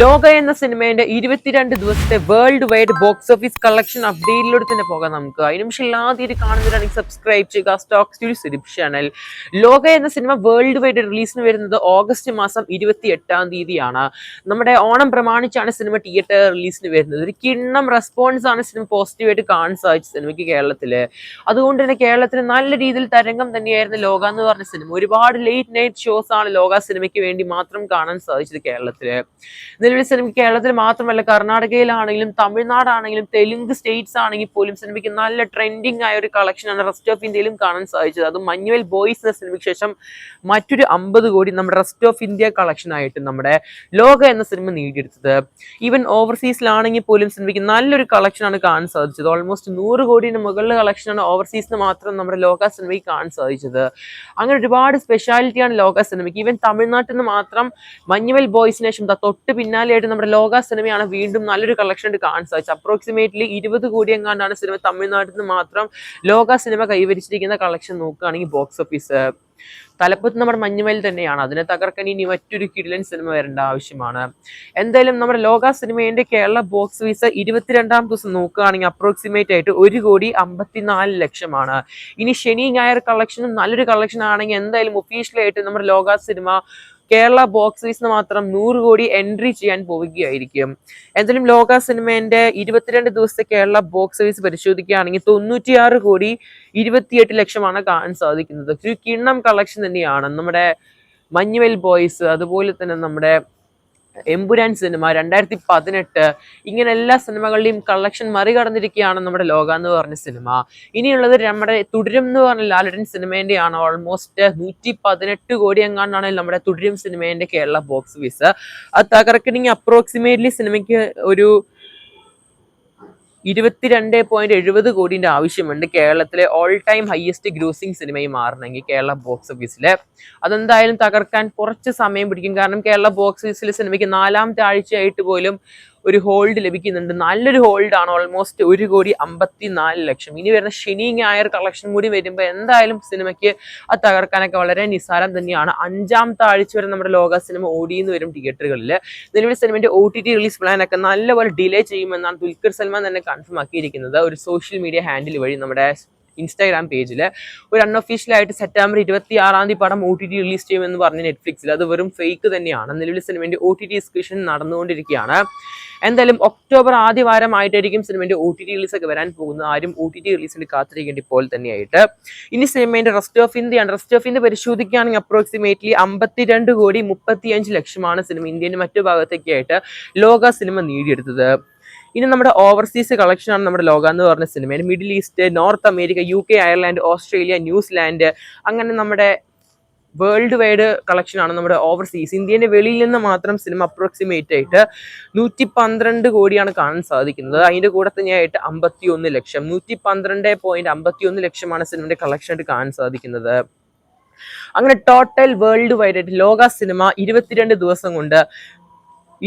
ലോക എന്ന സിനിമയുടെ ഇരുപത്തിരണ്ട് ദിവസത്തെ world wide box office collection അപ്ഡേറ്റിലൂടെ തന്നെ പോകാം നമുക്ക്. അതിന് ആദ്യം കാണുന്നവരാണെങ്കിൽ സബ്സ്ക്രൈബ് ചെയ്യുക സ്റ്റോക്സ് സ്റ്റുഡിയോ സിരിപ് ചാനൽ ലോക എന്ന സിനിമ വേൾഡ് വൈഡ് റിലീസിന് വരുന്നത് ഓഗസ്റ്റ് മാസം ഇരുപത്തി എട്ടാം തീയതിയാണ്. നമ്മുടെ ഓണം പ്രമാണിച്ചാണ് സിനിമ തിയേറ്റർ റിലീസിന് വരുന്നത്. ഒരു കിണ്ണം റെസ്പോൺസ് ആണ് സിനിമ പോസിറ്റീവായിട്ട് കാണാൻ സാധിച്ചത് സിനിമയ്ക്ക് കേരളത്തിൽ അതുകൊണ്ട് തന്നെ കേരളത്തിന് നല്ല രീതിയിൽ തരംഗം തന്നെയായിരുന്നു ലോക എന്ന് പറഞ്ഞ സിനിമ. ഒരുപാട് ലേറ്റ് നൈറ്റ് ഷോസ് ആണ് ലോക സിനിമയ്ക്ക് വേണ്ടി മാത്രം കാണാൻ സാധിച്ചത് കേരളത്തിൽ. നിലവിൽ സിനിമയ്ക്ക് കേരളത്തിൽ മാത്രമല്ല കർണാടകയിലാണെങ്കിലും തമിഴ്നാടാണെങ്കിലും തെലുങ്ക് സ്റ്റേറ്റ്സ് ആണെങ്കിൽ പോലും സിനിമയ്ക്ക് നല്ല ട്രെൻഡിങ് ആയ ഒരു കളക്ഷനാണ് റെസ്റ്റ് ഓഫ് ഇന്ത്യയിലും കാണാൻ സാധിച്ചത്. അത് മഞ്ഞുവൽ ബോയ്സ് എന്ന സിനിമയ്ക്ക് ശേഷം മറ്റൊരു അമ്പത് കോടി നമ്മുടെ റെസ്റ്റ് ഓഫ് ഇന്ത്യ കളക്ഷൻ ആയിട്ട് നമ്മുടെ ലോക എന്ന സിനിമ നേടിയെടുത്തത്. ഈവൻ ഓവർസീസിലാണെങ്കിൽ പോലും സിനിമയ്ക്ക് നല്ലൊരു കളക്ഷനാണ് കാണാൻ സാധിച്ചത്. ഓൾമോസ്റ്റ് നൂറ് കോടിയുടെ മുകളിൽ കളക്ഷനാണ് ഓവർസീസിന് മാത്രം നമ്മുടെ ലോക സിനിമയ്ക്ക് കാണാൻ സാധിച്ചത്. അങ്ങനെ ഒരുപാട് സ്പെഷ്യാലിറ്റിയാണ് ലോക സിനിമയ്ക്ക് ഈവൻ തമിഴ്നാട്ടിൽ നിന്ന് മാത്രം മഞ്ഞുവൽ ബോയ്സിന് ശേഷം പിന്നെ തൊട്ട് പിന്നാലെയായിട്ട് നമ്മുടെ ലോക സിനിമയാണ് വീണ്ടും നല്ലൊരു കളക്ഷൻ കാണാൻ സാധിച്ചത് അപ്രോക്സിമേറ്റ്ലി ഇരുപത് കോടി എങ്ങാണ്ടാണ് സിനിമ തമിഴ്നാട്ടിൽ നിന്ന് മാത്രം ലോക സിനിമ കൈവരിച്ചിരിക്കുന്ന കളക്ഷൻ നോക്കുകയാണെങ്കിൽ ബോക്സ് ഓഫീസ് തലപ്പത്ത് നമ്മുടെ മഞ്ഞുമയിൽ തന്നെയാണ്. അതിനെ തകർക്കാൻ ഇനി മറ്റൊരു കിടിലൻ സിനിമ വരേണ്ട ആവശ്യമാണ്. എന്തായാലും നമ്മുടെ ലോക സിനിമയുടെ കേരള ബോക്സ് ഓഫീസ് ഇരുപത്തിരണ്ടാം ദിവസം നോക്കുകയാണെങ്കിൽ അപ്രോക്സിമേറ്റ് ആയിട്ട് ഒരു കോടി അമ്പത്തിനാല് ലക്ഷമാണ്. ഇനി ശനി ഞായർ കളക്ഷനും നല്ലൊരു കളക്ഷൻ ആണെങ്കിൽ എന്തായാലും ഒഫീഷ്യലായിട്ട് നമ്മുടെ ലോക സിനിമ കേരള ബോക്സ് ഓഫീസിന് മാത്രം നൂറ് കോടി എൻട്രി ചെയ്യാൻ പോവുകയായിരിക്കും. എന്തായാലും ലോക സിനിമേന്റെ ഇരുപത്തിരണ്ട് ദിവസത്തെ കേരള ബോക്സ് ഓഫീസ് പരിശോധിക്കുകയാണെങ്കിൽ തൊണ്ണൂറ്റിയാറ് കോടി ഇരുപത്തിയെട്ട് ലക്ഷമാണ് കാണാൻ സാധിക്കുന്നത്. ഒരു കിണ്ണം കളക്ഷൻ തന്നെയാണ്. നമ്മുടെ മഞ്ഞുവെൽ ബോയ്സ് അതുപോലെ തന്നെ നമ്മുടെ എമ്പുരാൻ സിനിമ രണ്ടായിരത്തി പതിനെട്ട് ഇങ്ങനെ എല്ലാ സിനിമകളുടെയും കളക്ഷൻ മറികടന്നിരിക്കുകയാണ് നമ്മുടെ ലോക എന്ന് പറഞ്ഞ സിനിമ. ഇനിയുള്ളത് നമ്മുടെ തുടരും എന്ന് പറഞ്ഞ ലാലടൻ സിനിമേന്റെയാണ്. ഓൾമോസ്റ്റ് നൂറ്റി പതിനെട്ട് കോടി എങ്ങാണ്ടാണ് നമ്മുടെ തുടരും സിനിമേന്റെ കേരള ബോക്സ് ഓഫീസ് അത് തകർക്കണമെങ്കിൽ അപ്രോക്സിമേറ്റ്ലി സിനിമയ്ക്ക് ഒരു ഇരുപത്തിരണ്ട് പോയിന്റ് എഴുപത് കോടിന്റെ ആവശ്യമുണ്ട്. കേരളത്തിലെ ഓൾ ടൈം ഹയസ്റ്റ് ഗ്രൂസിംഗ് സിനിമയും മാറണമെങ്കിൽ കേരള ബോക്സ് ഓഫീസിൽ അതെന്തായാലും തകർക്കാൻ കുറച്ച് സമയം പിടിക്കും. കാരണം കേരള ബോക്സ് ഓഫീസിലെ സിനിമയ്ക്ക് നാലാമത്തെ ആഴ്ചയായിട്ട് പോലും ഒരു ഹോൾഡ് ലഭിക്കുന്നുണ്ട്. നല്ലൊരു ഹോൾഡ് ആണ് ഓൾമോസ്റ്റ് ഒരു കോടി അമ്പത്തി നാല് ലക്ഷം. ഇനി വരുന്ന ശനി ഞായർ കളക്ഷൻ കൂടി വരുമ്പോൾ എന്തായാലും സിനിമയ്ക്ക് അത് തകർക്കാനൊക്കെ വളരെ നിസ്സാരം തന്നെയാണ്. അഞ്ചാം താഴ്ച വരെ നമ്മുടെ ലോക സിനിമ ഓടിയെന്ന് വരും തിയേറ്ററുകളിൽ നിലവിൽ സിനിമയുടെ O T T release plan ഒക്കെ നല്ലപോലെ ഡിലേ ചെയ്യുമെന്നാണ് ദുൽഖർ സൽമാൻ തന്നെ കൺഫേം ആക്കിയിരിക്കുന്നത്. ഒരു സോഷ്യൽ മീഡിയ ഹാൻഡിൽ വഴി നമ്മുടെ ഇൻസ്റ്റാഗ്രാം പേജിൽ ഒരു അൺഒഫീഷ്യലായിട്ട് സെപ്റ്റംബർ ഇരുപത്തി ആറാം തീയതി പടം ഒ ടി ടി റിലീസ് ചെയ്യുമെന്ന് പറഞ്ഞ് നെറ്റ്ഫ്ലിക്സിൽ അത് വെറും ഫേക്ക് തന്നെയാണ്. നിലവിൽ സിനിമേന്റെ ഒ ടി ടി ഡിസ്കഷൻ നടന്നുകൊണ്ടിരിക്കുകയാണ്. എന്തായാലും ഒക്ടോബർ ആദ്യ വാരമായിട്ടായിരിക്കും സിനിമയുടെ ഒ ടി ടി റിലീസ് ഒക്കെ വരാൻ പോകുന്നത്. ആരും ഒ ടി ടി റിലീസിന് കാത്തിരിക്കേണ്ട ഇപ്പോൾ തന്നെയായിട്ട്. ഇനി സിനിമേന്റെ റെസ്റ്റ് ഓഫ് ഇന്ത്യയാണ് റെസ്റ്റ് ഓഫ് ഇന്ത്യ പരിശോധിക്കുകയാണെങ്കിൽ അപ്രോക്സിമേറ്റ്ലി അമ്പത്തിരണ്ട് കോടി മുപ്പത്തിയഞ്ച് ലക്ഷമാണ് സിനിമ ഇന്ത്യന്റെ മറ്റു ഭാഗത്തേക്കായിട്ട് ലോക സിനിമ നേടിയെടുത്തത്. ഇനി നമ്മുടെ ഓവർസീസ് കളക്ഷനാണ് നമ്മുടെ ലോക എന്ന് പറഞ്ഞ സിനിമയിൽ middle east north America U K Ireland Australia New Zealand അങ്ങനെ നമ്മുടെ വേൾഡ് വൈഡ് കളക്ഷനാണ് നമ്മുടെ ഓവർസീസ് ഇന്ത്യന്റെ വെളിയിൽ നിന്ന് മാത്രം സിനിമ അപ്രോക്സിമേറ്റ് ആയിട്ട് നൂറ്റി പന്ത്രണ്ട് കോടിയാണ് കാണാൻ സാധിക്കുന്നത്. അതിന്റെ കൂടെ തന്നെയായിട്ട് അമ്പത്തി ഒന്ന് ലക്ഷം നൂറ്റി പന്ത്രണ്ട് പോയിന്റ് അമ്പത്തി ഒന്ന് ലക്ഷമാണ് സിനിമയുടെ കളക്ഷൻ ആയിട്ട് കാണാൻ സാധിക്കുന്നത്. അങ്ങനെ ടോട്ടൽ വേൾഡ് വൈഡ് ആയിട്ട് ലോക സിനിമ ഇരുപത്തിരണ്ട് ദിവസം കൊണ്ട്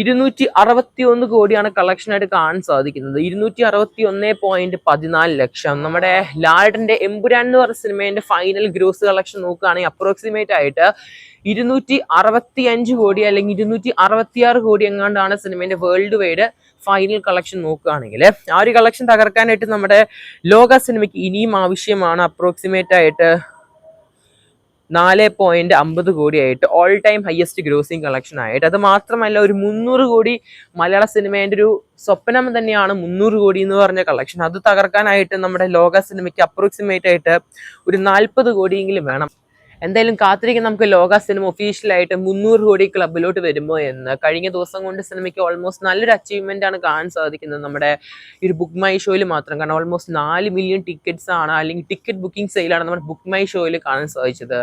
ഇരുന്നൂറ്റി അറുപത്തി ഒന്ന് കോടിയാണ് കളക്ഷനായിട്ട് കാണാൻ സാധിക്കുന്നത്. ഇരുന്നൂറ്റി അറുപത്തി ഒന്ന് പോയിന്റ് പതിനാല് ലക്ഷം. നമ്മുടെ ലാഡിന്റെ എമ്പുരാൻ എന്ന് പറഞ്ഞ സിനിമേന്റെ ഫൈനൽ ഗ്രോസ് കളക്ഷൻ നോക്കുകയാണെങ്കിൽ അപ്രോക്സിമേറ്റ് ആയിട്ട് ഇരുന്നൂറ്റി അറുപത്തി അഞ്ച് കോടി അല്ലെങ്കിൽ ഇരുന്നൂറ്റി അറുപത്തി ആറ് കോടി എങ്ങാണ്ടാണ് സിനിമേന്റെ വേൾഡ് വൈഡ് ഫൈനൽ കളക്ഷൻ നോക്കുകയാണെങ്കിൽ. ആ ഒരു കളക്ഷൻ തകർക്കാനായിട്ട് നമ്മുടെ ലോക സിനിമയ്ക്ക് ഇനിയും ആവശ്യമാണ്. അപ്രോക്സിമേറ്റ് ആയിട്ട് നാല് പോയിന്റ് അമ്പത് കോടിയായിട്ട് all time highest grossing collection ആയിട്ട്. അത് മാത്രമല്ല ഒരു മുന്നൂറ് കോടി മലയാള സിനിമേന്റെ ഒരു സ്വപ്നം തന്നെയാണ് മുന്നൂറ് കോടി എന്ന് പറഞ്ഞ കളക്ഷൻ അത് തകർക്കാനായിട്ട് നമ്മുടെ ലോക സിനിമയ്ക്ക് അപ്രോക്സിമേറ്റ് ആയിട്ട് ഒരു നാൽപ്പത് കോടിയെങ്കിലും വേണം. എന്തായാലും കാത്തിരിക്കും നമുക്ക് ലോക സിനിമ ഒഫീഷ്യലായിട്ട് മുന്നൂറ് കോടി ക്ലബിലോട്ട് വരുമോ എന്ന്. കഴിഞ്ഞ ദിവസം കൊണ്ട് സിനിമയ്ക്ക് ഓൾമോസ്റ്റ് നല്ലൊരു അച്ചീവ്മെന്റ് ആണ് കാണാൻ സാധിക്കുന്നത് നമ്മുടെ ഈ ഒരു ബുക്ക് മൈ ഷോയിൽ മാത്രം. കാരണം ഓൾമോസ്റ്റ് നാല് മില്യൺ ടിക്കറ്റ്സ് ആണ് അല്ലെങ്കിൽ ടിക്കറ്റ് ബുക്കിംഗ് സെയിലാണ് നമ്മുടെ ബുക്ക് മൈ ഷോയിൽ കാണാൻ സാധിച്ചത്.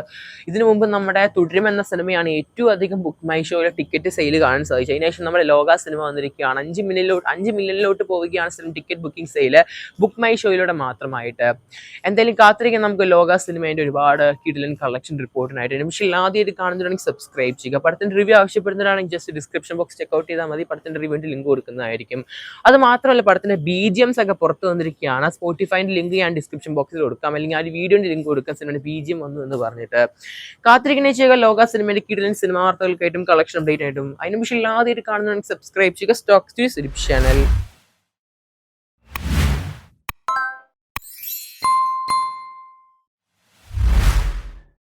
ഇതിനു മുമ്പ് നമ്മുടെ തുടരും എന്ന സിനിമയാണ് ഏറ്റവും അധികം ബുക്ക് മൈ ഷോയിലെ ടിക്കറ്റ് സെയിൽ കാണാൻ സാധിച്ചത്. അതിനുശേഷം നമ്മുടെ ലോക സിനിമ വന്നിരിക്കുകയാണ്. അഞ്ച് മില്യണിലോട്ട് അഞ്ച് മില്യണിലോട്ട് പോവുകയാണ് cinema ticket booking sale book my ഷോയിലൂടെ മാത്രമായിട്ട്. എന്തായാലും കാത്തിരിക്കാൻ നമുക്ക് ലോക സിനിമേന്റെ ഒരുപാട് കിടിലൻ കളക്ഷൻ കളക്ഷൻ റിപ്പോർട്ടിനായിട്ട് നിമിഷം ആദ്യമായിട്ട് കാണുന്നുണ്ടെങ്കിൽ സബ്സ്ക്രൈബ് ചെയ്യുക. പടത്തിന്റെ review ആവശ്യപ്പെടുന്നതാണെങ്കിൽ just description box check out ചെയ്താൽ മതി. പടത്തിന്റെ റിവ്യൂവിന്റെ ലിങ്ക് കൊടുക്കുന്നതായിരിക്കും. അത് മാത്രമല്ല പടത്തിന്റെ ബി ജി എംസ് ഒക്കെ പുറത്ത് വന്നിരിക്കുകയാണ്. സ്പോട്ടിഫൈന്റെ ലിങ്ക് ഞാൻ ഡിസ്ക്രിപ്ഷൻ ബോക്സിൽ കൊടുക്കാം. അല്ലെങ്കിൽ ആ ഒരു വീഡിയോന്റെ ലിങ്ക് കൊടുക്കാൻ സിനിമയുടെ ബി ജി എം വന്നു എന്ന് പറഞ്ഞിട്ട്. കാത്തിരിക്കുന്ന ചെയ്യുക. ലോക സിനിമയുടെ കിടലൻ സിനിമ വാർത്തകൾക്കായിട്ടും കളക്ഷൻ അപ്ഡേറ്റ് ആയിട്ടും. അതിന് പക്ഷേ ആദ്യമായിട്ട് കാണുന്നതാണെങ്കിൽ സബ്സ്ക്രൈബ് ചെയ്യുക. സ്റ്റോക്സ് ടു സിരിപ്പ് ചാനൽ